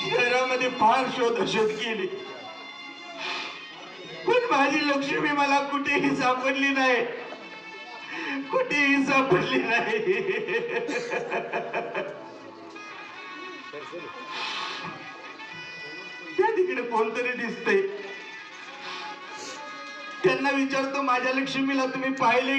शहरामध्ये फार शोधशोध केली. पण माझी लक्ष्मी मला कुठेही सापडली नाही. कुठेही सापडली नाही. त्या तिकडे कोणतरी दिसतंय. त्यांना विचारतो माझ्या लक्ष्मीला तुम्ही पाहिले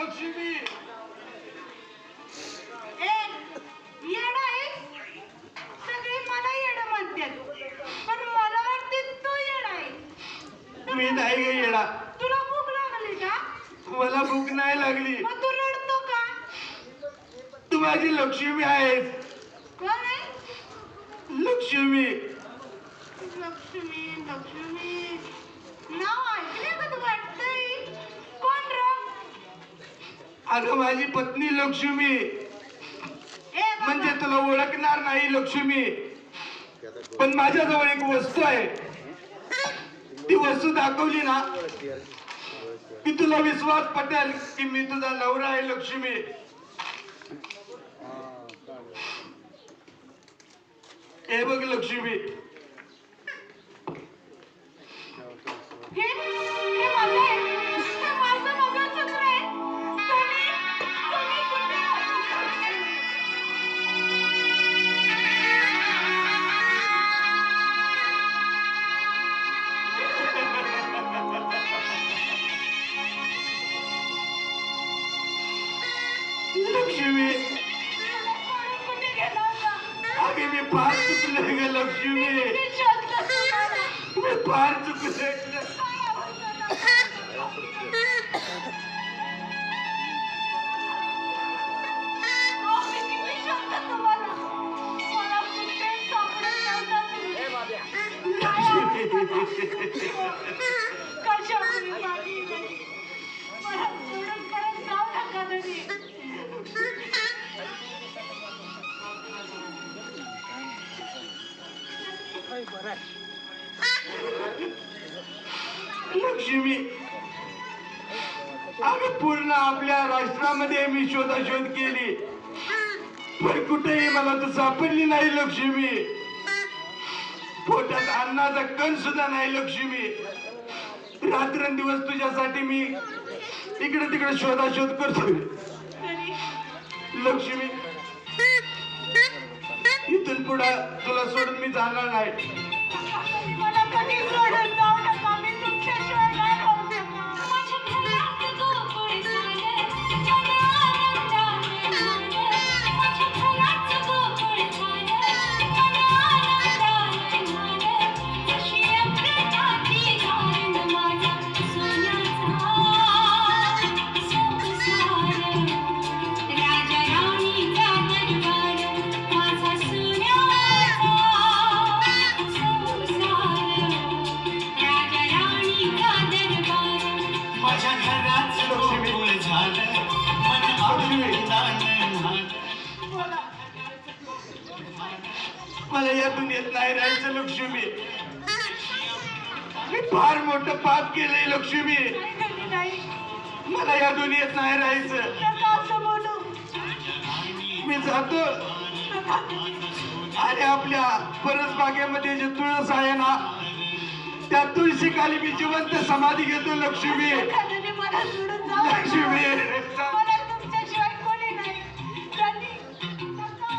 लक्ष्मी. पण मला वाटते तू येड आहे. मी नाही ग येडा. तुला भूक लागली का? मला भूक नाही लागली. मग तू रडतो का? तू माझी लक्ष्मी आहेस. कोण आहे? लक्ष्मी. लक्ष्मी लक्ष्मी. नाव ऐकले का तू वाटतंय? अगं माझी पत्नी लक्ष्मी. म्हणजे तुला ओळखणार नाही लक्ष्मी. पण माझ्याजवळ एक वस्तू आहे. ती वस्तू दाखवली ना की तुला विश्वास पटेल की मी तुझा नवरा आहे लक्ष्मी. हे बघ लक्ष्मी. लक्ष्मी. अगे मी फार चुकलोय ग लक्ष्मी. मी फार चुकलोय लक्ष्मी अगं पूर्ण आपल्या राष्ट्रामध्ये मी शोधाशोध केली. पण कुठेही मला तर सापडली नाही लक्ष्मी. पोटात अन्नाचा कण सुद्धा नाही लक्ष्मी. रात्रंदिवस तुझ्यासाठी मी इकडे तिकडे शोधाशोध करतोय. लक्ष्मी पुढं तुला सोडून मी जाणार नाही. मला या दुनियेत नाही राहायचं लक्ष्मी. मी फार मोठं पाप केलंय लक्ष्मी. मला या दुनियेत नाही राहायचं. मी जातो. आणि आपल्या परसबागेमध्ये जे तुळस आहे ना त्या तुळशी खाली मी जिवंत समाधी घेतो लक्ष्मी. लक्ष्मी.